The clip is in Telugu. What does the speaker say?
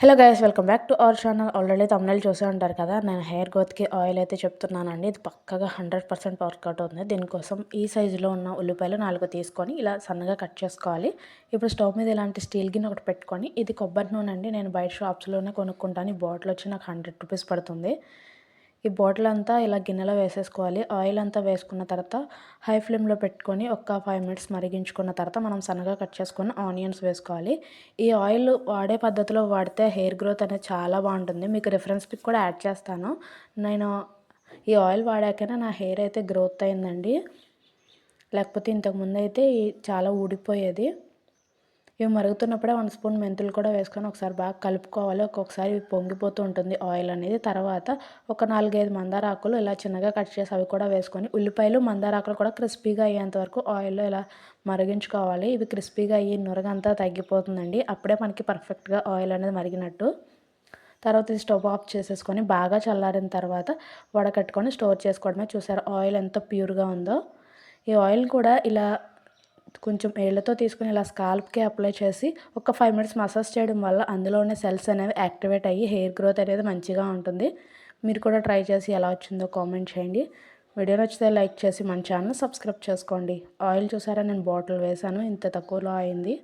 Hello guys welcome back to our channel. Already Tamil చూసే ఉంటారు కదా నేను హెయిర్ గ్రోత్కి ఆయిల్ అయితే చెప్తున్నానండి. ఇది పక్కగా హండ్రెడ్ పర్సెంట్ వర్కౌట్ ఉంది. దీనికోసం ఈ సైజులో ఉన్న ఉల్లిపాయలు నాలుగు తీసుకొని ఇలా సన్నగా కట్ చేసుకోవాలి. ఇప్పుడు స్టవ్ మీద ఇలాంటి స్టీల్ గిన్నె ఒకటి పెట్టుకొని ఇది కొబ్బరి నూనె అండి. నేను బయట షాప్స్లోనే కొనుక్కుంటాను. ఈ బాటిల్ వచ్చి నాకు హండ్రెడ్ రూపీస్ పడుతుంది. ఈ బాటిల్ అంతా ఇలా గిన్నెలో వేసేసుకోవాలి. ఆయిల్ అంతా వేసుకున్న తర్వాత హై ఫ్లేమ్లో పెట్టుకొని ఒక ఫైవ్ మినిట్స్ మరిగించుకున్న తర్వాత మనం సన్నగా కట్ చేసుకుని ఆనియన్స్ వేసుకోవాలి. ఈ ఆయిల్ వాడే పద్ధతిలో వాడితే హెయిర్ గ్రోత్ అనేది చాలా బాగుంటుంది. మీకు రిఫరెన్స్ పిక్ కూడా యాడ్ చేస్తాను. నేను ఈ ఆయిల్ వాడాకనే నా హెయిర్ అయితే గ్రోత్ అయిందండి. లేకపోతే ఇంతకుముందు అయితే చాలా ఊడిపోయేది. ఇవి మరుగుతున్నప్పుడే వన్ స్పూన్ మెంతులు కూడా వేసుకొని ఒకసారి బాగా కలుపుకోవాలి. ఒక్కొక్కసారి పొంగిపోతూ ఉంటుంది ఆయిల్ అనేది. తర్వాత ఒక నాలుగైదు మందారాకులు ఇలా చిన్నగా కట్ చేసి అవి కూడా వేసుకొని ఉల్లిపాయలు మందారాకులు కూడా క్రిస్పీగా అయ్యేంత వరకు ఆయిల్లో ఇలా మరిగించుకోవాలి. ఇవి క్రిస్పీగా అయ్యి నురగంతా తగ్గిపోతుందండి. అప్పుడే మనకి పర్ఫెక్ట్గా ఆయిల్ అనేది మరిగినట్టు. తర్వాత స్టవ్ ఆఫ్ చేసేసుకొని బాగా చల్లారిన తర్వాత వడకట్టుకొని స్టోర్ చేసుకోవడమే. చూసారు ఆయిల్ ఎంత ప్యూర్గా ఉందో. ఈ ఆయిల్ కూడా ఇలా కొంచెం ఏళ్ళతో తీసుకుని ఇలా స్కాల్ప్కి అప్లై చేసి ఒక ఫైవ్ మినిట్స్ మసాజ్ చేయడం వల్ల అందులో ఉన్న సెల్స్ అనేవి యాక్టివేట్ అయ్యి హెయిర్ గ్రోత్ అనేది మంచిగా ఉంటుంది. మీరు కూడా ట్రై చేసి ఎలా వచ్చిందో కామెంట్ చేయండి. వీడియో నచ్చితే లైక్ చేసి మన ఛానల్ సబ్స్క్రైబ్ చేసుకోండి. ఆయిల్ చూసారా? నేను బాటిల్ వేసాను ఇంత తక్కువలో అయింది.